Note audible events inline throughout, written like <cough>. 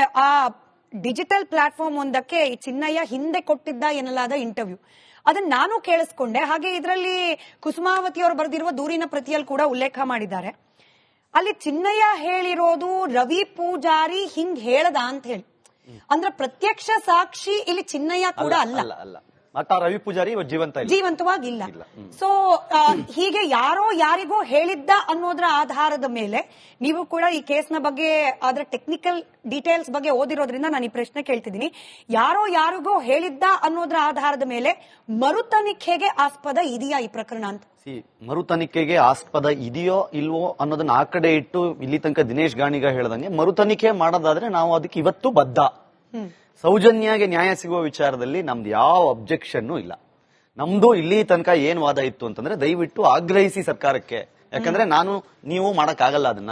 ಆ digital platform ಒಂದಕ್ಕೆ ಈ ಚಿನ್ನಯ್ಯ ಹಿಂದೆ ಕೊಟ್ಟಿದ್ದ ಎನ್ನಲಾದ ಇಂಟರ್ವ್ಯೂ ಅದನ್ನ ನಾನು ಕೇಳಿಸ್ಕೊಂಡೆ. ಹಾಗೆ ಇದರಲ್ಲಿ ಕುಸುಮಾವತಿ ಅವರು ಬರೆದಿರುವ ದೂರಿನ ಪ್ರತಿಯಲ್ಲಿ ಕೂಡ ಉಲ್ಲೇಖ ಮಾಡಿದ್ದಾರೆ. ಅಲ್ಲಿ ಚಿನ್ನಯ್ಯ ಹೇಳಿರೋದು ರವಿ ಪೂಜಾರಿ ಹಿಂಗ್ ಹೇಳದ ಅಂತ ಹೇಳಿ. ಅಂದ್ರೆ ಪ್ರತ್ಯಕ್ಷ ಸಾಕ್ಷಿ ಇಲ್ಲಿ ಚಿನ್ನಯ್ಯ ಕೂಡ ಅಲ್ಲ. ಮಠ ರವಿ ಪೂಜಾರಿ ಇವತ್ತು ಜೀವಂತ ಇಲ್ಲ. ಜೀವಂತವಾಗಿಲ್ಲ. ಇಲ್ಲ. ಸೊ ಹೀಗೆ ಯಾರೋ ಯಾರಿಗೋ ಹೇಳಿದ್ದ ಅನ್ನೋದ್ರ ಆಧಾರದ ಮೇಲೆ ನೀವು ಕೂಡ ಈ ಕೇಸ್ನ ಬಗ್ಗೆ ಅದರ ಟೆಕ್ನಿಕಲ್ ಡೀಟೇಲ್ಸ್ ಬಗ್ಗೆ ಓದಿರೋದ್ರಿಂದ ನಾನು ಈ ಪ್ರಶ್ನೆ ಕೇಳ್ತಿದ್ದೀನಿ. ಯಾರೋ ಯಾರಿಗೋ ಹೇಳಿದ್ದ ಅನ್ನೋದ್ರ ಆಧಾರದ ಮೇಲೆ ಮರು ತನಿಖೆಗೆ ಆಸ್ಪದ ಇದೆಯಾ ಈ ಪ್ರಕರಣ ಅಂತ? ಸಿ ಮರು ತನಿಖೆಗೆ ಆಸ್ಪದ ಇದೆಯೋ ಇಲ್ವೋ ಅನ್ನೋದನ್ನ ಆ ಕಡೆ ಇಟ್ಟು ಇಲ್ಲಿ ತನಕ ದಿನೇಶ್ ಗಾಣಿಗ ಹೇಳ್ದಂಗೆ ಮರು ತನಿಖೆ ಮಾಡೋದಾದ್ರೆ ನಾವು ಅದಕ್ಕೆ ಇವತ್ತು ಬದ್ಧ. ಸೌಜನ್ಯಗೆ ನ್ಯಾಯ ಸಿಗುವ ವಿಚಾರದಲ್ಲಿ ನಮ್ದು ಯಾವ ಅಬ್ಜೆಕ್ಷನ್ ಇಲ್ಲ. ನಮ್ದು ಇಲ್ಲಿ ತನಕ ಏನ್ ವಾದ ಇತ್ತು ಅಂತಂದ್ರೆ ದಯವಿಟ್ಟು ಆಗ್ರಹಿಸಿ ಸರ್ಕಾರಕ್ಕೆ. ಯಾಕಂದ್ರೆ ನಾನು ನೀವು ಮಾಡಕ್ಕಾಗಲ್ಲ ಅದನ್ನ.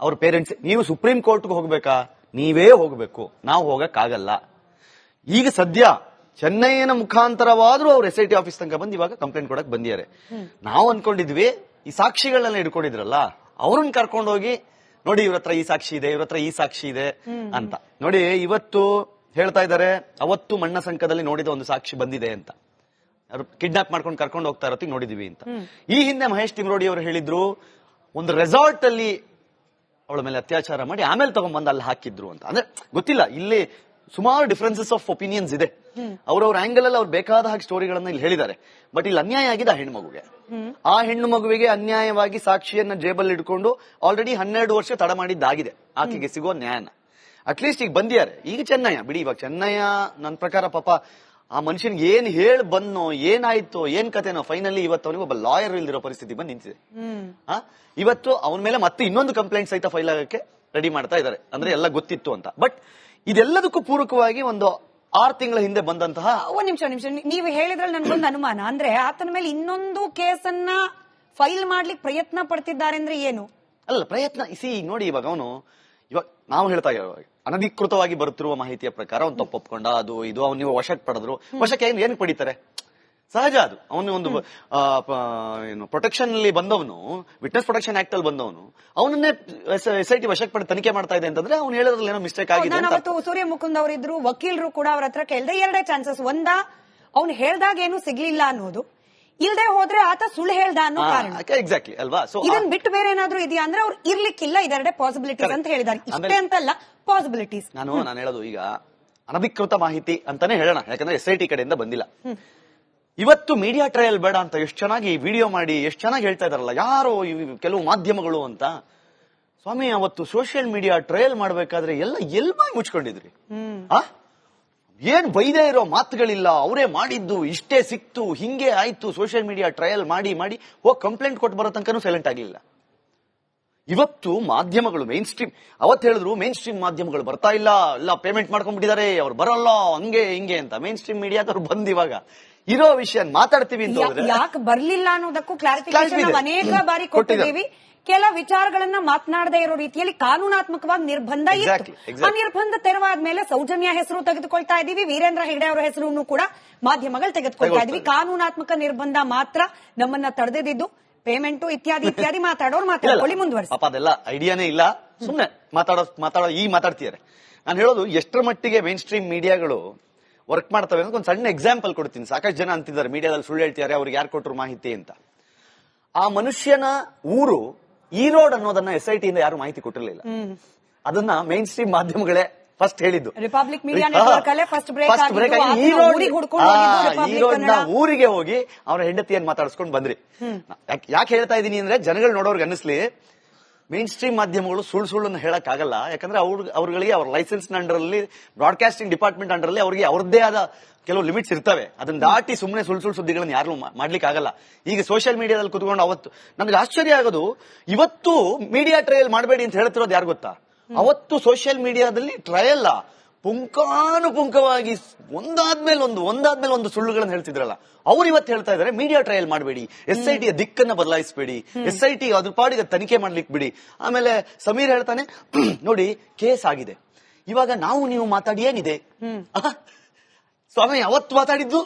ಅವ್ರ ಪೇರೆಂಟ್ಸ್ ನೀವು ಸುಪ್ರೀಂ ಕೋರ್ಟ್ಗೆ ಹೋಗ್ಬೇಕಾ? ನೀವೇ ಹೋಗ್ಬೇಕು. ನಾವು ಹೋಗಕ್ಕಾಗಲ್ಲ. ಈಗ ಸದ್ಯ ಚೆನ್ನೈನ ಮುಖಾಂತರವಾದ್ರೂ ಅವ್ರು ಎಸ್ ಐ ಟಿ ಆಫೀಸ್ ತನಕ ಬಂದು ಇವಾಗ ಕಂಪ್ಲೇಂಟ್ ಕೊಡಕ್ ಬಂದಿದ್ದಾರೆ. ನಾವು ಅನ್ಕೊಂಡಿದ್ವಿ ಈ ಸಾಕ್ಷಿಗಳನ್ನ ಇಟ್ಕೊಂಡಿದ್ರಲ್ಲ ಅವ್ರನ್ನ ಕರ್ಕೊಂಡು ಹೋಗಿ ನೋಡಿ ಇವ್ರ ಹತ್ರ ಈ ಸಾಕ್ಷಿ ಇದೆ ಇವ್ರ ಹತ್ರ ಈ ಸಾಕ್ಷಿ ಇದೆ ಅಂತ. ನೋಡಿ ಇವತ್ತು ಹೇಳ್ತಾ ಇದ್ದಾರೆ ಅವತ್ತು ಮಣ್ಣ ಸಂಕದಲ್ಲಿ ನೋಡಿದ ಒಂದು ಸಾಕ್ಷಿ ಬಂದಿದೆ ಅಂತ. ಕಿಡ್ನಾಪ್ ಮಾಡ್ಕೊಂಡು ಕರ್ಕೊಂಡು ಹೋಗ್ತಾ ಇರೋತ್ತಿಗೆ ನೋಡಿದೀವಿ ಅಂತ. ಈ ಹಿಂದೆ ಮಹೇಶ್ ತಿಮ್ರೋಡಿ ಅವರು ಹೇಳಿದ್ರು ಒಂದು ರೆಸಾರ್ಟ್ ಅಲ್ಲಿ ಅವಳ ಮೇಲೆ ಅತ್ಯಾಚಾರ ಮಾಡಿ ಆಮೇಲೆ ತಗೊಂಡ್ಬಂದು ಅಲ್ಲಿ ಹಾಕಿದ್ರು ಅಂತ. ಅಂದ್ರೆ ಗೊತ್ತಿಲ್ಲ ಇಲ್ಲಿ ಸುಮಾರು ಡಿಫರೆನ್ಸಸ್ ಆಫ್ ಒಪಿನಿಯನ್ಸ್ ಇದೆ. ಅವ್ರವ್ರ ಆಂಗಲ್ ಅಲ್ಲಿ ಅವ್ರು ಬೇಕಾದ ಹಾಗೆ ಸ್ಟೋರಿಗಳನ್ನ ಇಲ್ಲಿ ಹೇಳಿದ್ದಾರೆ. ಬಟ್ ಇಲ್ಲಿ ಅನ್ಯಾಯ ಆಗಿದೆ ಆ ಹೆಣ್ಣು ಆ ಹೆಣ್ಣು ಮಗುವಿಗೆ ಅನ್ಯಾಯವಾಗಿ ಸಾಕ್ಷಿಯನ್ನ ಜೇಬಲ್ ಇಟ್ಕೊಂಡು ಆಲ್ರೆಡಿ ಹನ್ನೆರಡು ವರ್ಷ ತಡ ಮಾಡಿದ್ದಾಗಿದೆ. ಆಕೆಗೆ ಸಿಗೋ ನ್ಯಾಯನ. ಅಟ್ಲೀಸ್ಟ್ ಈಗ ಬಂದಿದ್ದಾರೆ. ಈಗ ಚೆನ್ನಯ್ಯ, ಬಿಡಿ, ಇವಾಗ ಚೆನ್ನಯ್ಯ ನನ್ನ ಪ್ರಕಾರ ಪಾಪ ಆ ಮನುಷ್ಯನ್ಗೆ ಏನ್ ಹೇಳಿ ಬಂದ್ನೋ, ಏನಾಯ್ತೋ, ಏನ್ ಕತೆನೋ ಫೈನಲಿ ಇವತ್ತು ಅವನಿಗೆ ಒಬ್ಬ ಲಾಯರ್ ಇಲ್ದಿರೋ ಪರಿಸ್ಥಿತಿ ಬಂದು ನಿಂತಿದೆ? ಇವತ್ತು ಅವನ ಮೇಲೆ ಮತ್ತೆ ಇನ್ನೊಂದು ಕಂಪ್ಲೇಂಟ್ ಸಹಿತ ಫೈಲ್ ಆಗಕ್ಕೆ ರೆಡಿ ಮಾಡ್ತಾ ಇದ್ದಾರೆ. ಅಂದ್ರೆ ಎಲ್ಲ ಗೊತ್ತಿತ್ತು ಅಂತ. ಬಟ್ ಇದೆಲ್ಲದಕ್ಕೂ ಪೂರಕವಾಗಿ ಒಂದು ಆರು ತಿಂಗಳ ಹಿಂದೆ ಬಂದಂತಹ ಒಂದ್ ನಿಮಿಷ ನಿಮಿಷ. ನೀವು ಹೇಳಿದ್ರಲ್ಲಿ ನನ್ಗೊಂದು ಅನುಮಾನ. ಅಂದ್ರೆ ಆತನ ಮೇಲೆ ಇನ್ನೊಂದು ಕೇಸನ್ನ ಫೈಲ್ ಮಾಡ್ಲಿಕ್ಕೆ ಪ್ರಯತ್ನ ಪಡ್ತಿದ್ದಾರೆ ಅಂದ್ರೆ ಏನು? ಅಲ್ಲ ಪ್ರಯತ್ನ. ಇಸಿ ನೋಡಿ ಇವಾಗ ಅವನು ಇವಾಗ ನಾವು ಹೇಳ್ತಾ ಇವಾಗ ಅನಧಿಕೃತವಾಗಿ ಬರುತ್ತಿರುವ ಮಾಹಿತಿಯ ಪ್ರಕಾರ ಅವ್ನು ತಪ್ಪೊಪ್ಕೊಂಡ ಅದು ಇದು ಅವ್ನು ನೀವು ವಶಕ್ಕೆ ಪಡೆದ್ರು. ವಶಕ್ಕೆ ಏನ್ ಏನ್ ಪಡಿತಾರೆ? ಸಹಜ ಅದು. ಅವನು ಒಂದು ಏನು ಪ್ರೊಟೆಕ್ಷನ್ ಅಲ್ಲಿ ಬಂದವನು ವಿಟ್ನೆಸ್ ಪ್ರೊಟೆಕ್ಷನ್ ಆಕ್ಟ್ ಅಲ್ಲಿ ಬಂದವನು ಅವನನ್ನೇ ಎಸ್ ಐ ಟಿ ವಶಕ್ಕೆ ಪಡೆದು ತನಿಖೆ ಮಾಡ್ತಾ ಇದೆ ಅಂತಂದ್ರೆ ಅವ್ನು ಹೇಳೋದ್ರಲ್ಲಿ ಏನೋ ಮಿಸ್ಟೇಕ್ ಆಗಿದೆ ಅವತ್ತು ಸೂರ್ಯ ಮುಕುಂದ್ ಅವರಿದ್ರು ವಕೀಲರು ಕೂಡ ಅವ್ರ ಹತ್ರ ಕೇಳ್ದೆ ಎರಡೇ ಚಾನ್ಸಸ್ ಒಂದ ಅವ್ನು ಹೇಳ್ದಾಗ ಏನು ಸಿಗ್ಲಿಲ್ಲ ಅನ್ನೋದು. ಇಲ್ದೆ ಹೋದ್ರೆ ಆತ ಸುಳ್ಳು ಹೇಳ್ದ ಅನ್ನೋ ಕಾರಣ. ಎಕ್ಸಾಕ್ಟ್ಲಿ ಅಲ್ವಾ? ಸೊ ಇದನ್ ಬಿಟ್ಟು ಬೇರೆ ಏನಾದ್ರೂ ಇದೆಯಾ ಅಂದ್ರೆ ಅವ್ರು ಇರ್ಲಿಕ್ಕಿಲ್ಲ ಇದೆರಡೇ ಪಾಸಿಬಿಲಿಟೀಸ್ ಅಂತ ಹೇಳಿದ್ದಾರೆ ಇಷ್ಟೇ ಅಂತಲ್ಲ ಪಾಸಿಬಿಲಿಟೀಸ್ ನಾನು ನಾನು ಹೇಳೋದು ಈಗ ಅನಧಿಕೃತ ಮಾಹಿತಿ ಅಂತಾನೆ ಹೇಳೋಣ ಯಾಕಂದ್ರೆ ಎಸ್ ಐ ಟಿ ಕಡೆಯಿಂದ ಬಂದಿಲ್ಲ. ಇವತ್ತು ಮೀಡಿಯಾ ಟ್ರಯಲ್ ಬೇಡ ಅಂತ ಎಷ್ಟು ಚೆನ್ನಾಗಿ ವಿಡಿಯೋ ಮಾಡಿ, ಎಷ್ಟು ಚೆನ್ನಾಗಿ ಹೇಳ್ತಾ ಇದಾರಲ್ಲ, ಯಾರೋ ಕೆಲವು ಮಾಧ್ಯಮಗಳು ಅಂತ. ಸ್ವಾಮಿ, ಅವತ್ತು ಸೋಷಿಯಲ್ ಮೀಡಿಯಾ ಟ್ರಯಲ್ ಮಾಡ್ಬೇಕಾದ್ರೆ ಎಲ್ಲ ಎಲ್ ಬಾಯಿ ಮುಚ್ಕೊಂಡಿದ್ರಿ. ಆ? ಏನ್ ಬೈದೇ ಇರೋ ಮಾತುಗಳಿಲ್ಲ. ಅವರೇ ಮಾಡಿದ್ದು ಇಷ್ಟೇ ಸಿಕ್ತು, ಹಿಂಗೆ ಆಯ್ತು ಸೋಷಿಯಲ್ ಮೀಡಿಯಾ ಟ್ರಯಲ್ ಮಾಡಿ ಮಾಡಿ, ಹೋಗಿ ಕಂಪ್ಲೇಂಟ್ ಕೊಟ್ಟು ಬರೋ ತನಕನೂ ಸೈಲೆಂಟ್ ಆಗಿಲ್ಲ. ಇವತ್ತು ಮಾಧ್ಯಮಗಳು ಮೇನ್ ಸ್ಟ್ರೀಮ್ ಅವತ್ತು ಹೇಳಿದ್ರು ಮೇನ್ ಸ್ಟ್ರೀಮ್ ಮಾಧ್ಯಮಗಳು ಬರ್ತಾ ಇಲ್ಲ, ಎಲ್ಲ ಪೇಮೆಂಟ್ ಮಾಡ್ಕೊಂಡ್ಬಿಟ್ಟಿದ್ದಾರೆ, ಅವ್ರು ಬರಲ್ಲ, ಹಂಗೆ, ಹಿಂಗೆ ಅಂತ. ಮೇನ್ ಸ್ಟ್ರೀಮ್ ಮೀಡಿಯಾದವ್ರು ಬಂದ್ ಇವಾಗ. ಇರೋ ವಿಷಯ ಮಾತಾಡ್ತೀವಿ ಅಂತ ಯಾಕೆ ಬರ್ಲಿಲ್ಲ ಅನ್ನೋದಕ್ಕೂ ಕ್ಲಾರಿಫಿಕೇಶನ್ ಅನೇಕ ಬಾರಿ. ಕೊಟ್ಟಿದ್ದೀವಿ. ಕೆಲ ವಿಚಾರಗಳನ್ನ ಮಾತನಾಡದೇ ಇರೋ ರೀತಿಯಲ್ಲಿ ಕಾನೂನಾತ್ಮಕವಾಗಿ ನಿರ್ಬಂಧ ಇತ್ತು. ಆ ನಿರ್ಬಂಧ ತೆರವಾದ್ಮೇಲೆ ಸೌಜನ್ಯ ಹೆಸರು ತೆಗೆದುಕೊಳ್ತಾ ಇದೀವಿ ವೀರೇಂದ್ರ ಹೆಗಡೆ ಅವರ ಹೆಸರನ್ನು ಕೂಡ ಮಾಧ್ಯಮಗಳು ತೆಗೆದುಕೊಳ್ತಾ ಇದೀವಿ ಕಾನೂನಾತ್ಮಕ ನಿರ್ಬಂಧ ಮಾತ್ರ ನಮ್ಮನ್ನ ತಡೆದಿದ್ದು. ಪೇಮೆಂಟ್ ಇತ್ಯಾದಿ <laughs> ಇತ್ಯಾದಿ ಮಾತಾಡೋರು ಮಾತಾಡ್ಕೊಳ್ಳಿ ಮುಂದುವರಿಸಿ. ಪಾಪ ಅದೆಲ್ಲ ಐಡಿಯಾನೇ ಇಲ್ಲ. ಸುಮ್ನೆ ಮಾತಾಡೋ ಮಾತಾಡೋ ಈ ಮಾತಾಡ್ತಿದ್ದಾರೆ. ನಾನು ಹೇಳೋದು ಎಷ್ಟರ ಮಟ್ಟಿಗೆ ಮೇನ್ ಸ್ಟ್ರೀಮ್ ಮೀಡಿಯಾಗಳು ವರ್ಕ್ ಮಾಡ್ತವೆ ಅಂತ ಒಂದು ಸಣ್ಣ ಎಕ್ಸಾಂಪಲ್ ಕೊಡ್ತೀನಿ. ಸಾಕಷ್ಟು ಜನ ಅಂತಿದ್ದಾರೆ ಮೀಡಿಯಾದಲ್ಲಿ ಸುಳ್ಳು ಹೇಳ್ತಿದ್ದಾರೆ ಅವ್ರಿಗೆ ಯಾರು ಕೊಟ್ಟರು ಮಾಹಿತಿ ಅಂತ. ಆ ಮನುಷ್ಯನ ಊರು ಈ ರೋಡ್ ಅನ್ನೋದನ್ನ ಎಸ್ ಐ ಟಿಯಿಂದ ಯಾರು ಮಾಹಿತಿ ಕೊಟ್ಟಿರಲಿಲ್ಲ. ಅದನ್ನ ಮೇನ್ ಸ್ಟ್ರೀಮ್ ಮಾಧ್ಯಮಗಳೇ ಫಸ್ಟ್ ಹೇಳಿದ್ದು. ರಿಪಬ್ಲಿಕ್ ಊರಿಗೆ ಹೋಗಿ ಅವರ ಹೆಂಡತಿಯನ್ನು ಮಾತಾಡಿಸ್ಕೊಂಡು ಬಂದ್ರಿ. ಯಾಕ್- ಯಾಕೆ ಹೇಳ್ತಾ ಇದೀನಿ ಅಂದ್ರೆ ಜನಗಳು ನೋಡೋರ್ಗೆ ಅನ್ನಿಸ್ಲಿ ಮೇನ್ ಸ್ಟ್ರೀಮ್ ಮಾಧ್ಯಮಗಳು ಸುಳ್ಳು ಸುಳ್ಳನ್ನು ಹೇಳಕ್ಕಾಗಲ್ಲ. ಯಾಕಂದ್ರೆ ಅವ್ರ, ಅವ್ರಗಳಿಗೆ ಅವ್ರ ಲೈಸೆನ್ಸ್ ಅಂಡರ್ ಅಲ್ಲಿ ಬ್ರಾಡ್ಕಾಸ್ಟಿಂಗ್ ಡಿಪಾರ್ಟ್ಮೆಂಟ್ ಅಂಡರ್ ಅಲ್ಲಿ ಅವರಿಗೆ ಅವ್ರದ್ದೇ ಆದ ಕೆಲವು ಲಿಮಿಟ್ಸ್ ಇರ್ತವೆ. ಅದನ್ನ ದಾಟಿ ಸುಮ್ಮನೆ ಸುಳ್ಳು ಸುಳ್ಳು ಸುದ್ದಿಗಳನ್ನು ಯಾರು ಮಾಡ್ಲಿಕ್ಕೆ ಆಗಲ್ಲ ಈಗ ಸೋಷಿಯಲ್ ಮೀಡಿಯಾದಲ್ಲಿ ಕುತ್ಕೊಂಡು ಅವತ್ತು, ನಮ್ಗೆ ಆಶ್ಚರ್ಯ ಆಗೋದು, ಇವತ್ತು ಮೀಡಿಯಾ ಟ್ರಯಲ್ ಮಾಡಬೇಡಿ ಅಂತ ಹೇಳ್ತಿರೋದು ಯಾರು ಗೊತ್ತಾ? ಅವತ್ತು ಸೋಷಿಯಲ್ ಮೀಡಿಯಾದಲ್ಲಿ ಟ್ರಯಲ್ ಪುಂಖಾನುಪುಂಖವಾಗಿ ಒಂದಾದ್ಮೇಲೆ ಒಂದು ಒಂದಾದ್ಮೇಲೆ ಒಂದು ಸುಳ್ಳುಗಳನ್ನು ಹೇಳ್ತಿದ್ರಲ್ಲ. ಅವ್ರು ಇವತ್ತು ಹೇಳ್ತಾ ಇದಾರೆ ಮೀಡಿಯಾ ಟ್ರಯಲ್ ಮಾಡಬೇಡಿ ಎಸ್ ಐ ಟಿಯ ದಿಕ್ಕನ್ನ ಬದಲಾಯಿಸಬೇಡಿ ಎಸ್ ಐ ಟಿ ಅದ್ರ ಪಾಡಿಗೆ ತನಿಖೆ ಮಾಡ್ಲಿಕ್ಕೆ ಬಿಡಿ. ಆಮೇಲೆ ಸಮೀರ್ ಹೇಳ್ತಾನೆ ನೋಡಿ ಕೇಸ್ ಆಗಿದೆ. ಇವಾಗ ನಾವು ನೀವು ಮಾತಾಡಿ ಏನಿದೆ? ಸ್ವಾಮಿ ಅವತ್ತು ಮಾತಾಡಿದ್ದು?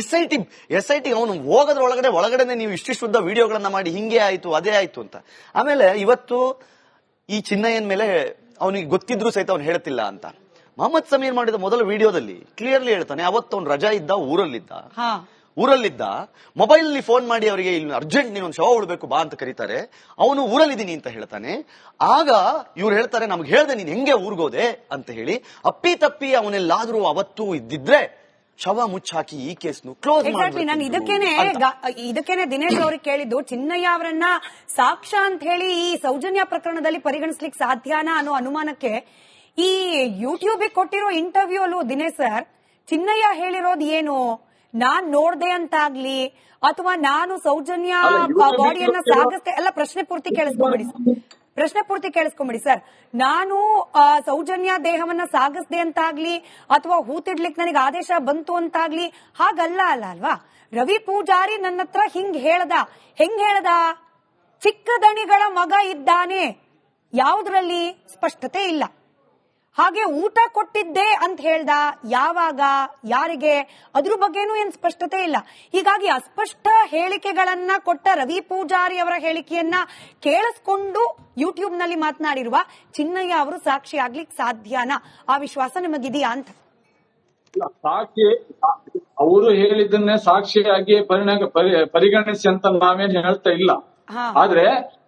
S I T S I T ಅವನು ಹೋಗೋದ್ರ ಒಳಗಡೆ ಒಳಗಡೆ ನೀವು ಇಷ್ಟಿಷ್ಟುದ್ದ ವಿಡಿಯೋಗಳನ್ನ ಮಾಡಿ ಹಿಂಗೆ ಆಯ್ತು ಅದೇ ಆಯ್ತು ಅಂತ. ಆಮೇಲೆ ಇವತ್ತು ಈ ಚಿನ್ನಯ್ಯನ ಮೇಲೆ ಅವನಿಗೆ ಗೊತ್ತಿದ್ರು ಸಹಿತ ಅವ್ನು ಹೇಳ್ತಿಲ್ಲ ಅಂತ. ಮೊಹಮ್ಮದ್ ಸಮೀರ್ ಮಾಡಿದ ಮೊದಲ ವಿಡಿಯೋದಲ್ಲಿ ಕ್ಲಿಯರ್ಲಿ ಹೇಳ್ತಾನೆ ಅವತ್ತು ಅವ್ನು ರಜಾ ಇದ್ದ ಊರಲ್ಲಿದ್ದ. ಹಾ. ಊರಲ್ಲಿದ್ದ. ಮೊಬೈಲ್ ಅಲ್ಲಿ ಫೋನ್ ಮಾಡಿ ಅವರಿಗೆ ಇಲ್ಲಿ ಅರ್ಜೆಂಟ್ ನೀನೊಂದು ಶವ ಉಡ್ಬೇಕು ಬಾ ಅಂತ ಕರೀತಾರೆ. ಅವನು ಊರಲ್ಲಿದ್ದೀನಿ ಅಂತ ಹೇಳ್ತಾನೆ. ಆಗ ಇವ್ರು ಹೇಳ್ತಾರೆ ನಮ್ಗೆ ಹೇಳ್ದೆ ನೀನ್ ಹೆಂಗೆ ಊರ್ಗೋದೆ ಅಂತ ಹೇಳಿ ಅಪ್ಪಿ ತಪ್ಪಿ ಅವನೆಲ್ಲಾದ್ರೂ ಅವತ್ತು ಇದ್ದಿದ್ರೆ ಶವ ಮುಚ್ಚಾಕಿ ಈ ಕೇಸ್ನು ಕ್ಲೋಸ್ ಎಕ್ಸಾಕ್ಟ್ಲಿ ನಾನು ಇದಕ್ಕೇನೆ ಇದಕ್ಕೇನೆ ದಿನೇಶ್ ಅವ್ರಿಗೆ ಕೇಳಿದ್ದು ಚಿನ್ನಯ್ಯ ಅವರನ್ನ ಸಾಕ್ಷ್ಯ ಅಂತ ಹೇಳಿ ಈ ಸೌಜನ್ಯ ಪ್ರಕರಣದಲ್ಲಿ ಪರಿಗಣಿಸ್ಲಿಕ್ಕೆ ಸಾಧ್ಯನಾ ಅನ್ನೋ ಅನುಮಾನಕ್ಕೆ ಈ ಯೂಟ್ಯೂಬ್ ಕೊಟ್ಟಿರೋ ಇಂಟರ್ವ್ಯೂ ಅಲ್ಲೂ ದಿನೇ ಸರ್ ಚಿನ್ನಯ್ಯ ಹೇಳಿರೋದು ಏನು? ನಾನ್ ನೋಡ್ದೆ ಅಂತಾಗ್ಲಿ ಅಥವಾ ನಾನು ಸೌಜನ್ಯ ಬಾಡಿಯನ್ನ ಸಾಗಿಸ್ತೆ ಎಲ್ಲ ಪ್ರಶ್ನೆ ಪೂರ್ತಿ ಕೇಳಿಸ್ಕೊಂಬಿಡಿ ಪ್ರಶ್ನೆ ಪೂರ್ತಿ ಕೇಳಿಸ್ಕೊಂಬಿಡಿ ಸರ್ ನಾನು ಸೌಜನ್ಯ ದೇಹವನ್ನ ಸಾಗಿಸ್ದೆ ಅಂತಾಗ್ಲಿ ಅಥವಾ ಹೂತಿಡ್ಲಿಕ್ಕೆ ನನಗೆ ಆದೇಶ ಬಂತು ಅಂತಾಗ್ಲಿ ಹಾಗಲ್ಲ ಅಲ್ಲ ಅಲ್ವಾ? ರವಿ ಪೂಜಾರಿ ನನ್ನ ಹತ್ರ ಹಿಂಗ್ ಹೇಳ್ದ. ಹೆಂಗ್ ಹೇಳ್ದ? ಚಿಕ್ಕದಣಿಗಳ ಮಗ ಇದ್ದಾನೆ. ಯಾವುದ್ರಲ್ಲಿ? ಸ್ಪಷ್ಟತೆ ಇಲ್ಲ. ಹಾಗೆ ಊಟ ಕೊಟ್ಟಿದ್ದೆ ಅಂತ ಹೇಳ್ದ ಯಾವಾಗ ಯಾರಿಗೆ ಅದ್ರ ಬಗ್ಗೆನೂ ಏನ್ ಸ್ಪಷ್ಟತೆ ಇಲ್ಲ. ಹೀಗಾಗಿ ಅಸ್ಪಷ್ಟ ಹೇಳಿಕೆಗಳನ್ನ ಕೊಟ್ಟ ರವಿ ಪೂಜಾರಿ ಅವರ ಹೇಳಿಕೆಯನ್ನ ಕೇಳಿಸ್ಕೊಂಡು ಯೂಟ್ಯೂಬ್ನಲ್ಲಿ ಮಾತನಾಡಿರುವ ಚಿನ್ನಯ್ಯ ಅವರು ಸಾಕ್ಷಿ ಆಗ್ಲಿಕ್ಕೆ ಸಾಧ್ಯನಾ? ಆ ವಿಶ್ವಾಸ ನಿಮಗಿದೆಯಾ ಅಂತ? ಸಾಕ್ಷಿ ಅವರು ಹೇಳಿದ್ದನ್ನೇ ಸಾಕ್ಷಿಯಾಗಿ ಪರಿಣಾಮ ಪರಿ- ಪರಿಗಣಿಸಿ ಅಂತ ನಾವೇನ್ ಹೇಳ್ತಾ ಇಲ್ಲ. ಆದ್ರೆ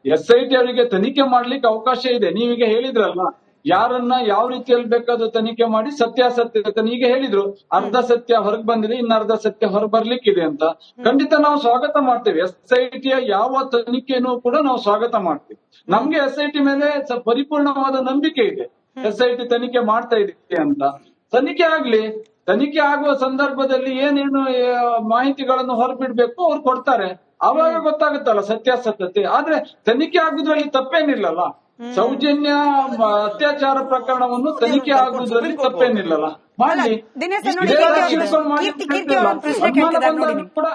ಎಸ್ ಐ ಟಿ ಅವರಿಗೆ ತನಿಖೆ ಮಾಡ್ಲಿಕ್ಕೆ ಅವಕಾಶ ಇದೆ. ನೀವೀಗ ಹೇಳಿದ್ರಲ್ಲ ಯಾರನ್ನ ಯಾವ ರೀತಿಯಲ್ಲಿ ಬೇಕಾದ್ರೂ ತನಿಖೆ ಮಾಡಿ ಸತ್ಯಾಸತ್ಯ ಈಗ ಹೇಳಿದ್ರು. ಅರ್ಧ ಸತ್ಯ ಹೊರಗೆ ಬಂದಿದೆ ಇನ್ನ ಅರ್ಧ ಸತ್ಯ ಹೊರಗೆ ಬರ್ಲಿಕ್ಕಿದೆ ಅಂತ. ಖಂಡಿತ ನಾವು ಸ್ವಾಗತ ಮಾಡ್ತೇವೆ. ಎಸ್ ಐ ಟಿಯ ಯಾವ ತನಿಖೆನೂ ಕೂಡ ನಾವು ಸ್ವಾಗತ ಮಾಡ್ತೇವೆ. ನಮ್ಗೆ ಎಸ್ ಐ ಟಿ ಮೇಲೆ ಪರಿಪೂರ್ಣವಾದ ನಂಬಿಕೆ ಇದೆ. ಎಸ್ ಐ ಟಿ ತನಿಖೆ ಮಾಡ್ತಾ ಇದೆ ಅಂತ. ತನಿಖೆ ಆಗ್ಲಿ ತನಿಖೆ ಆಗುವ ಸಂದರ್ಭದಲ್ಲಿ ಏನೇನು ಮಾಹಿತಿಗಳನ್ನು ಹೊರಬಿಡ್ಬೇಕು ಅವ್ರು ಕೊಡ್ತಾರೆ. ಅವಾಗ ಗೊತ್ತಾಗುತ್ತಲ್ಲ ಸತ್ಯಾಸತ್ಯತೆ. ಆದ್ರೆ ತನಿಖೆ ಆಗುದ್ರಲ್ಲಿ ತಪ್ಪೇನಿಲ್ಲಲ್ಲ. ಸೌಜನ್ಯ ಅತ್ಯಾಚಾರ ಪ್ರಕರಣವನ್ನು ತನಿಖೆ ಆಗುವುದರಲ್ಲಿ ತಪ್ಪೇನಿಲ್ಲಲ್ಲ. ಮಾಡಿ ಕೂಡ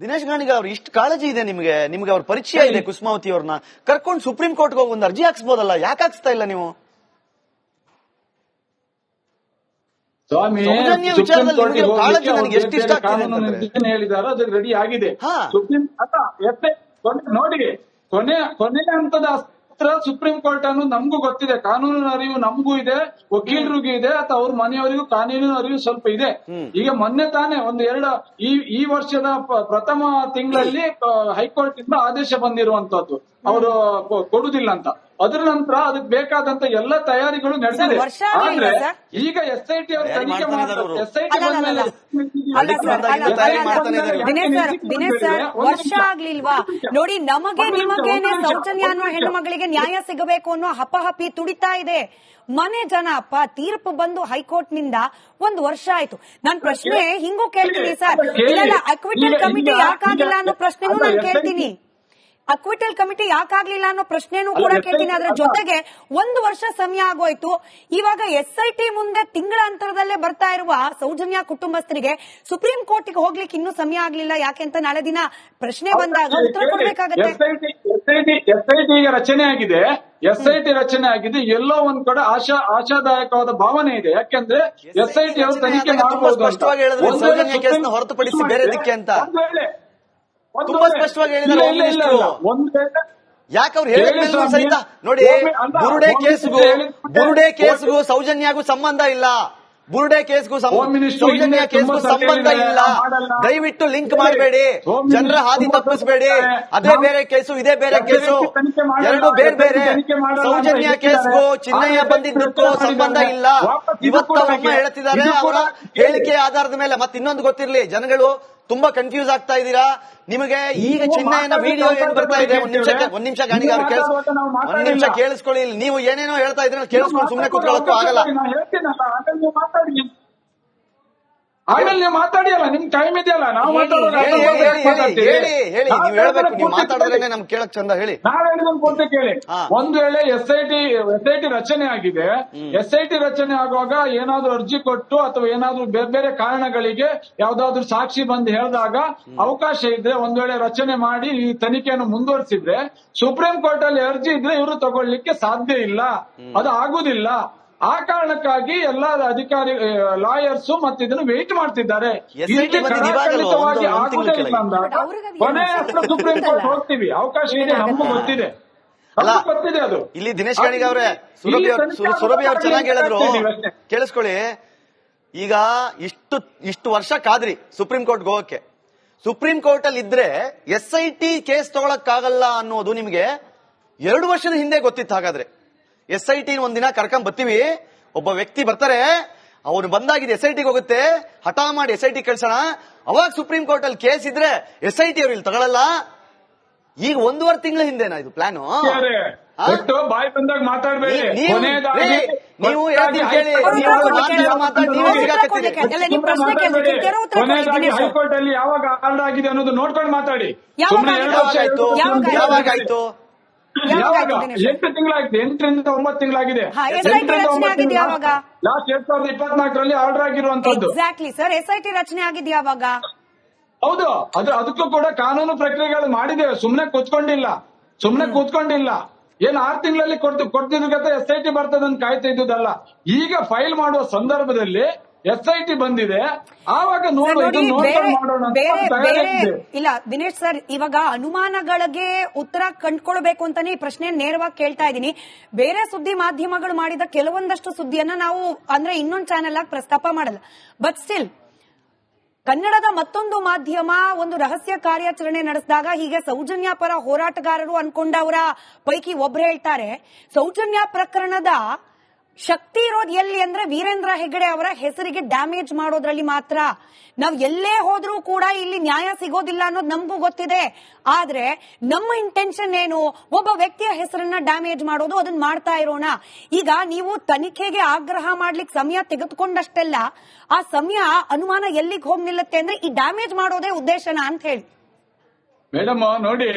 ದಿನೇಶ್ ಗಾಣಿಗ ಅವ್ರು ಇಷ್ಟು ಕಾಳಜಿ ಇದೆ ನಿಮಗೆ ನಿಮ್ಗೆ ಅವ್ರ ಪರಿಚಯ ಇದೆ ಕುಸುಮಾವತಿ ಅವ್ರನ್ನ. ಕರ್ಕೊಂಡು ಸುಪ್ರೀಂ ಕೋರ್ಟ್ ಹೋಗಿ ಒಂದು ಅರ್ಜಿ ಹಾಕ್ಸ್ಬೋದಲ್ಲ ಯಾಕೆ ಹಾಕ್ಸ್ತಾ ಇಲ್ಲ ನೀವು? ಸ್ವಾಮಿ ಕೋರ್ಟ್ಗೆ ಕಾಳಜಿ ನನಗೆ ಎಷ್ಟು ಇಷ್ಟ ಆಗ್ತಿದೆ ಹೇಳಿದಾರೋ ಅದು ರೆಡಿ ಆಗಿದೆ. ಹಾ. ಸುಪ್ರೀಂ ನೋಡಿ ಕೊನೆ ಕೊನೆ ಹಂತದ ಅಸ್ತ್ರ ಸುಪ್ರೀಂ ಕೋರ್ಟ್ ಅನ್ನು ನಮಗೂ ಗೊತ್ತಿದೆ ಕಾನೂನಿನ ಅರಿವು ನಮಗೂ ಇದೆ ವಕೀಲರಿಗೂ ಇದೆ ಅಥವಾ ಅವ್ರ ಮನೆಯವರಿಗೂ ಕಾನೂನಿನ ಅರಿವು ಸ್ವಲ್ಪ ಇದೆ. ಈಗ ಮೊನ್ನೆ ತಾನೇ ಒಂದು ಎರಡು ಈ ಈ ವರ್ಷದ ಪ್ರಥಮ ತಿಂಗಳಲ್ಲಿ ಹೈಕೋರ್ಟ್ ಇಂದ ಆದೇಶ ಬಂದಿರುವಂತದ್ದು. ಅವರು ಕೊಡುದಿಲ್ಲ ಅಂತ. ಅದ್ರ ನಂತರ ಅದಕ್ಕೆ ಬೇಕಾದಂತ ಎಲ್ಲ ತಯಾರಿಗಳು ನಡೆದಿದೆ. ಆದ್ರೆ ಈಗ ಎಸ್ ಐ ಟಿ ಅವರು ತನಿಖೆ ಮಾಡ್ತಾರೆ. S I T. Dinesh sir Dinesh sir ವರ್ಷ ಆಗ್ಲಿಲ್ವಾ? ನೋಡಿ ನಮಗೆ ನಿಮಗೇನೆ ಸೌಜನ್ಯ ಅನ್ನೋ ಹೆಣ್ಣು ಮಗಳಿಗೆ ನ್ಯಾಯ ಸಿಗಬೇಕು ಅನ್ನೋ ಹಪಹಪಿ ತುಡಿತಾ ಇದೆ. ಮನೆ ಜನ ಅಪ್ಪ ತೀರ್ಪು ಬಂದು ಹೈಕೋರ್ಟ್ನಿಂದ ಒಂದು ವರ್ಷ ಆಯ್ತು. ನಾನ್ ಪ್ರಶ್ನೆ ಹಿಂಗೂ ಕೇಳ್ತೀನಿ ಸರ್. ಇಲ್ಲ ಅಕ್ವಿಟಲ್ ಕಮಿಟಿ ಯಾಕಾಗಿಲ್ಲ ಅನ್ನೋ ಪ್ರಶ್ನೆನೂ ನಾನು ಕೇಳ್ತೀನಿ. ಅಕ್ವಿಟಲ್ ಕಮಿಟಿ ಯಾಕಾಗ್ಲಿಲ್ಲ ಅನ್ನೋ ಪ್ರಶ್ನೆನೂ ಕೂಡ ಕೇಳ್ತೀನಿ. ಅದ್ರ ಜೊತೆಗೆ ಒಂದು ವರ್ಷ ಸಮಯ ಆಗೋಯ್ತು. ಇವಾಗ ಎಸ್ ಐ ಟಿ ಮುಂದೆ ತಿಂಗಳ ಅಂತರದಲ್ಲೇ ಬರ್ತಾ ಇರುವ ಸೌಜನ್ಯ ಕುಟುಂಬಸ್ಥರಿಗೆ ಸುಪ್ರೀಂ ಕೋರ್ಟ್ಗೆ ಹೋಗ್ಲಿಕ್ಕೆ ಇನ್ನೂ ಸಮಯ ಆಗ್ಲಿಲ್ಲ. ಯಾಕೆ ಅಂತ ನಾಳೆ ದಿನ ಪ್ರಶ್ನೆ ಬಂದಾಗ ಉತ್ತರ ಕೊಡ್ಬೇಕಾಗತ್ತೆ. ರಚನೆ ಆಗಿದೆ. ಎಸ್ ಐ ಟಿ ರಚನೆ ಆಗಿದೆ. ಎಲ್ಲೋ ಒಂದ್ ಕಡೆ ಆಶಾ ಆಶಾದಾಯಕವಾದ ಭಾವನೆ ಇದೆ. ಯಾಕೆಂದ್ರೆ ಎಸ್ ಐ ಟಿ ಅವರು ತನಿಖೆ ಮಾಡಬಹುದು ಸ್ಪಷ್ಟವಾಗಿ ಹೇಳಿದ್ರು ಸೌಜನ್ಯ ಕೇಸ್ನ ಹೊರತುಪಡಿಸಿ ಬೇರೆ ದಿಕ್ಕೆ ಅಂತ. ತುಂಬಾ ಸ್ಪಷ್ಟವಾಗಿ ಹೇಳಿದ್ದಾರೆ ಇಲ್ಲ, ಹೋಮ್ ಇಲ್ಲ, ಇಲ್ಲ, ಮಿನಿಸ್ಟ್ರು. ಇಲ್ಲ. ಒಂದ್ ವೇಳೆ ಯಾಕೆ ಅವ್ರು ಹೇಳಿದ ಹೇಳಿ ಮೇಲೂ ಸ್ವಾಮಿ. ಸಹಿತ ನೋಡಿ ಬುರುಡೆ ಕೇಸ್ಗೂ ಬುರುಡೆ ಕೇಸ್ಗೂ ಸೌಜನ್ಯಗೂ ಸಂಬಂಧ ಇಲ್ಲ ಬುರುಡೆ ಕೇಸ್ಗೂ ಸೌಜನ್ಯ ಕೇಸ್ಗೂ ಸಂಬಂಧ ಇಲ್ಲ. ದಯವಿಟ್ಟು ಲಿಂಕ್ ಮಾಡಬೇಡಿ ಜನರ ಹಾದಿ ತಪ್ಪಿಸಬೇಡಿ ಅದೇ ಬೇರೆ ಕೇಸು ಇದೇ ಬೇರೆ ಕೇಸು ಎರಡು ಬೇರೆ ಬೇರೆ ಸೌಜನ್ಯ. ಕೇಸ್ಗೂ ಚಿನ್ನಯ್ಯ ಬಂದಿದ್ದಕ್ಕೂ ಸಂಬಂಧ ಇಲ್ಲ ಇವತ್ತು ಅವರಮ್ಮ. ಹೇಳ್ತಿದ್ದಾರೆ ಅವರ ಹೇಳಿಕೆ ಆಧಾರದ ಮೇಲೆ ಮತ್ತೆ ಇನ್ನೊಂದು ಗೊತ್ತಿರ್ಲಿ ಜನಗಳು ತುಂಬಾ ಕನ್ಫ್ಯೂಸ್ ಆಗ್ತಾ ಇದ್ದೀರಾ? ನಿಮಗೆ ಈಗ ಚಿನ್ನ ಚಿನ್ನಯ್ಯನ ವಿಡಿಯೋ ಏನ್ ಬರ್ತಾ ಇದೆ? ಒಂದ್ ನಿಮಿಷ. ಒಂದ್ ನಿಮಿಷ ಗಾಣಿಗಾರ ಕೇಳಿಸ್ ಒಂದ್ ನಿಮಿಷ ಕೇಳಿಸ್ಕೊಳ್ಳಿ ನೀವು ಏನೇನೋ ಹೇಳ್ತಾ ಇದ್ರೆ ಕೇಳಿಸ್ಕೊಂಡು ಸುಮ್ಮನೆ ಕೂತ್ಕೊಳ್ಳೋಕ್ಕೂ ಆಗಲ್ಲ. ಆಮೇಲೆ ನೀವು ಮಾತಾಡಿ ಆಮೇಲೆ ನೀವು ಮಾತಾಡಿ ಅಲ್ಲ ನಿಮ್ ಟೈಮ್ ಇದೆಯಲ್ಲ ನಾವು ಮಾತಾಡೋದು ಕೇಳಿ. ಒಂದು ಕೇಳಕ್ ಚಂದ ಹೇಳಿ. ನಾವ್ ಹೇಳಿದನ್ನು ಪೂರ್ತಿ ಕೇಳಿ. ಹಾ. ಒಂದ್ ವೇಳೆ S I T S I T ರಚನೆ ಆಗಿದೆ ಎಸ್ ಐ ಟಿ ರಚನೆ ಆಗುವಾಗ ಏನಾದ್ರೂ ಅರ್ಜಿ ಕೊಟ್ಟು ಅಥವಾ ಏನಾದ್ರೂ ಬೇರೆ ಬೇರೆ ಕಾರಣಗಳಿಗೆ ಯಾವ್ದಾದ್ರು ಸಾಕ್ಷಿ ಬಂದು ಹೇಳಿದಾಗ ಅವಕಾಶ ಇದ್ರೆ ಒಂದ್ ವೇಳೆ ರಚನೆ ಮಾಡಿ ಈ ತನಿಖೆಯನ್ನು ಮುಂದುವರಿಸಿದ್ರೆ ಸುಪ್ರೀಂ ಕೋರ್ಟ್ ಅಲ್ಲಿ ಅರ್ಜಿ ಇದ್ರೆ ಇವರು ತಗೊಳ್ಳಿಕ್ಕೆ ಸಾಧ್ಯ ಇಲ್ಲ. ಅದು ಆಗುದಿಲ್ಲ. ಆ ಕಾರಣಕ್ಕಾಗಿ ಎಲ್ಲ ಅಧಿಕಾರಿ ಲಾಯರ್ಸ್ ಮತ್ತೆ ಇದನ್ನು ವೇಟ್ ಮಾಡ್ತಿದ್ದಾರೆ. ಆಗುದೇ ಇಲ್ಲ ಅಂದಾಗ ಕೊನೆ ಹತ್ರ ಸುಪ್ರೀಂ ಕೋರ್ಟ್ ಹೋಗ್ತೀವಿ. ಅವಕಾಶ ಇದೆ ನಮಗೂ ಗೊತ್ತಿದೆ. ಗೊತ್ತಿದೆ ಅದು. ಇಲ್ಲಿ ದಿನೇಶ್ ಗಾಣಿಗ ಅವರೇ ಸುರಭಿ ಅವ್ರು ಚೆನ್ನಾಗಿ ಹೇಳಿದ್ರು. ಕೇಳಿಸ್ಕೊಳ್ಳಿ. ಈಗ ಇಷ್ಟು ಇಷ್ಟು ವರ್ಷ ಕಾದ್ರಿ ಸುಪ್ರೀಂ ಕೋರ್ಟ್ ಹೋಗಕ್ಕೆ. ಸುಪ್ರೀಂ ಕೋರ್ಟ್ ಅಲ್ಲಿ ಇದ್ರೆ ಎಸ್ ಐ ಟಿ ಕೇಸ್ ತಗೊಳಕ್ಕಾಗಲ್ಲ ಅನ್ನೋದು ನಿಮಗೆ ಎರಡು ವರ್ಷದ ಹಿಂದೆ ಗೊತ್ತಿತ್ತು ಹಾಗಾದ್ರೆ. ಎಸ್ ಐ ಟಿ ಒಂದಿನ ಕರ್ಕೊಂಡ್ ಬರ್ತೀವಿ. ಒಬ್ಬ ವ್ಯಕ್ತಿ ಬರ್ತಾರೆ. ಅವ್ರು ಬಂದಾಗಿದ್ದು ಎಸ್ ಐ ಟಿಗೆ ಹೋಗುತ್ತೆ. ಹಠ ಮಾಡಿ ಎಸ್ ಐ ಟಿ ಕಳ್ಸೋಣ. ಅವಾಗ ಸುಪ್ರೀಂ ಕೋರ್ಟ್ ಅಲ್ಲಿ ಕೇಸ್ ಇದ್ರೆ ಎಸ್ ಐ ಟಿ ಅವ್ರು ಇಲ್ಲಿ ತಗೊಳಲ್ಲ. ಈಗ ಒಂದೂವರೆ ತಿಂಗಳ ಹಿಂದೆನಾ ಇದು ಪ್ಲಾನ್ ನೀವು- ಹೈಕೋರ್ಟ್ ಅಲ್ಲಿ ಯಾವಾಗ ಆಗಿದೆ ಅನ್ನೋದು ನೋಡ್ಕೊಂಡು ಮಾತಾಡಿ. ಯಾವಾಗ ಆಯ್ತು? ಎಂಟು ತಿಂಗಳಾಗಿದೆ. ಎಂಟರಿಂದ ಒಂಬತ್ತು ತಿಂಗಳಾಗಿದೆ? ಲಾಸ್ಟ್ ಎರಡ್ ಸಾವಿರದ ಇಪ್ಪತ್ನಾಲ್ಕರಲ್ಲಿ ಆರ್ಡರ್ ಆಗಿರುವಂತದ್ದು exactly sir S I T ರಚನೆ ಆಗಿದೆ ಯಾವಾಗ? ಹೌದು ಅದು ಅದಕ್ಕೂ ಕೂಡ ಕಾನೂನು ಪ್ರಕ್ರಿಯೆಗಳು ಮಾಡಿದ್ದೇವೆ ಸುಮ್ನೆ ಕೂತ್ಕೊಂಡಿಲ್ಲ. ಸುಮ್ನೆ ಕೂತ್ಕೊಂಡಿಲ್ಲ. ಏನ್ ಆರ್ ತಿಂಗಳಲ್ಲಿ ಕೊಡ್ತು ಕೊಡ್ತಿದ್ರು ಅಂತ ಎಸ್ ಐ ಟಿ ಬರ್ತದಂತ ಕಾಯ್ತಾ ಇದ್ದುದಲ್ಲ. ಈಗ ಫೈಲ್ ಮಾಡುವ ಸಂದರ್ಭದಲ್ಲಿ ಎಸ್ ಐ ಟಿ ಬಂದಿದೆ. ಆವಾಗ ಇಲ್ಲ ದಿನೇಶ್ ಸರ್ ಇವಾಗ ಅನುಮಾನಗಳಿಗೆ ಉತ್ತರ ಕಂಡ್ಕೊಳ್ಬೇಕು ಅಂತಾನೆ ಈ ಪ್ರಶ್ನೆ ನೇರವಾಗಿ ಕೇಳ್ತಾ ಇದ್ದೀನಿ. ಬೇರೆ ಸುದ್ದಿ ಮಾಧ್ಯಮಗಳು ಮಾಡಿದ ಕೆಲವೊಂದಷ್ಟು ಸುದ್ದಿಯನ್ನ ನಾವು ಅಂದ್ರೆ ಇನ್ನೊಂದು ಚಾನೆಲ್ ಆಗಿ ಪ್ರಸ್ತಾಪ ಮಾಡಲ್ಲ. ಬಟ್ ಸ್ಟಿಲ್ ಕನ್ನಡದ ಮತ್ತೊಂದು ಮಾಧ್ಯಮ ಒಂದು ರಹಸ್ಯ ಕಾರ್ಯಾಚರಣೆ ನಡೆಸಿದಾಗ ಹೀಗೆ ಸೌಜನ್ಯ ಪರ ಹೋರಾಟಗಾರರು ಅನ್ಕೊಂಡವರ ಪೈಕಿ ಒಬ್ರು ಹೇಳ್ತಾರೆ ಸೌಜನ್ಯ ಪ್ರಕರಣದ ಶಕ್ತಿ ಇರೋದು ಎಲ್ಲಿ ಅಂದ್ರೆ ವೀರೇಂದ್ರ ಹೆಗ್ಡೆ ಅವರ ಹೆಸರಿಗೆ ಡ್ಯಾಮೇಜ್ ಮಾಡೋದ್ರಲ್ಲಿ ಮಾತ್ರ. ನಾವ್ ಎಲ್ಲೇ ಹೋದ್ರೂ ಕೂಡ ಇಲ್ಲಿ ನ್ಯಾಯ ಸಿಗೋದಿಲ್ಲ ಅನ್ನೋದು ನಮಗೂ ಗೊತ್ತಿದೆ. ಆದ್ರೆ ನಮ್ಮ ಇಂಟೆನ್ಷನ್ ಏನು? ಒಬ್ಬ ವ್ಯಕ್ತಿಯ ಹೆಸರನ್ನ ಡ್ಯಾಮೇಜ್ ಮಾಡೋದು ಅದನ್ನ ಮಾಡ್ತಾ ಇರೋಣ. ಈಗ ನೀವು ತನಿಖೆಗೆ ಆಗ್ರಹ ಮಾಡ್ಲಿಕ್ಕೆ ಸಮಯ ತೆಗೆದುಕೊಂಡಷ್ಟೆಲ್ಲ ಆ ಸಮಯ, ಅನುಮಾನ ಎಲ್ಲಿಗೆ ಹೋಗಿ ನಿಲ್ಲುತ್ತೆ ಅಂದ್ರೆ ಈ ಡ್ಯಾಮೇಜ್ ಮಾಡೋದೇ ಉದ್ದೇಶನ ಅಂತ ಹೇಳಿ. ಮೇಡಮ್, ನೋಡಿ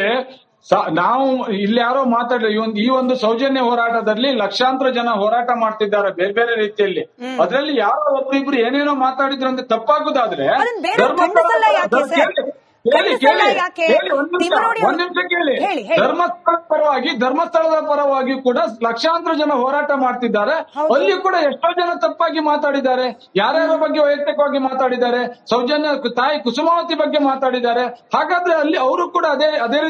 ನಾವು ಇಲ್ಲಿ ಯಾರೋ ಮಾತಾಡ್ಲಿ ಈ ಒಂದು ಈ ಒಂದು ಸೌಜನ್ಯ ಹೋರಾಟದಲ್ಲಿ ಲಕ್ಷಾಂತರ ಜನ ಹೋರಾಟ ಮಾಡ್ತಿದ್ದಾರೆ ಬೇರೆ ಬೇರೆ ರೀತಿಯಲ್ಲಿ. ಅದರಲ್ಲಿ ಯಾರೋ ಒಬ್ಬರಿಬ್ರು ಏನೇನೋ ಮಾತಾಡಿದ್ರು ಅಂತ ತಪ್ಪಾಗುದಾದ್ರೆ ಧರ್ಮಸ್ಥಳ-? ಕೇಳಿ. ಧರ್ಮಸ್ಥಳದ ಪರವಾಗಿ ಧರ್ಮಸ್ಥಳದ ಪರವಾಗಿ ಕೂಡ ಲಕ್ಷಾಂತರ ಜನ ಹೋರಾಟ ಮಾಡ್ತಿದ್ದಾರೆ. ಅಲ್ಲಿ ಕೂಡ ಎಷ್ಟೋ ಜನ ತಪ್ಪಾಗಿ ಮಾತಾಡಿದ್ದಾರೆ. ಯಾರ್ಯಾರ ಬಗ್ಗೆ ವೈಯಕ್ತಿಕವಾಗಿ ಮಾತಾಡಿದ್ದಾರೆ? ಸೌಜನ್ಯ ತಾಯಿ ಕುಸುಮಾವತಿ ಬಗ್ಗೆ ಮಾತಾಡಿದ್ದಾರೆ. ಹಾಗಾದ್ರೆ ಅಲ್ಲಿ ಅವರು ಕೂಡ ಅದೇ ಅದೇ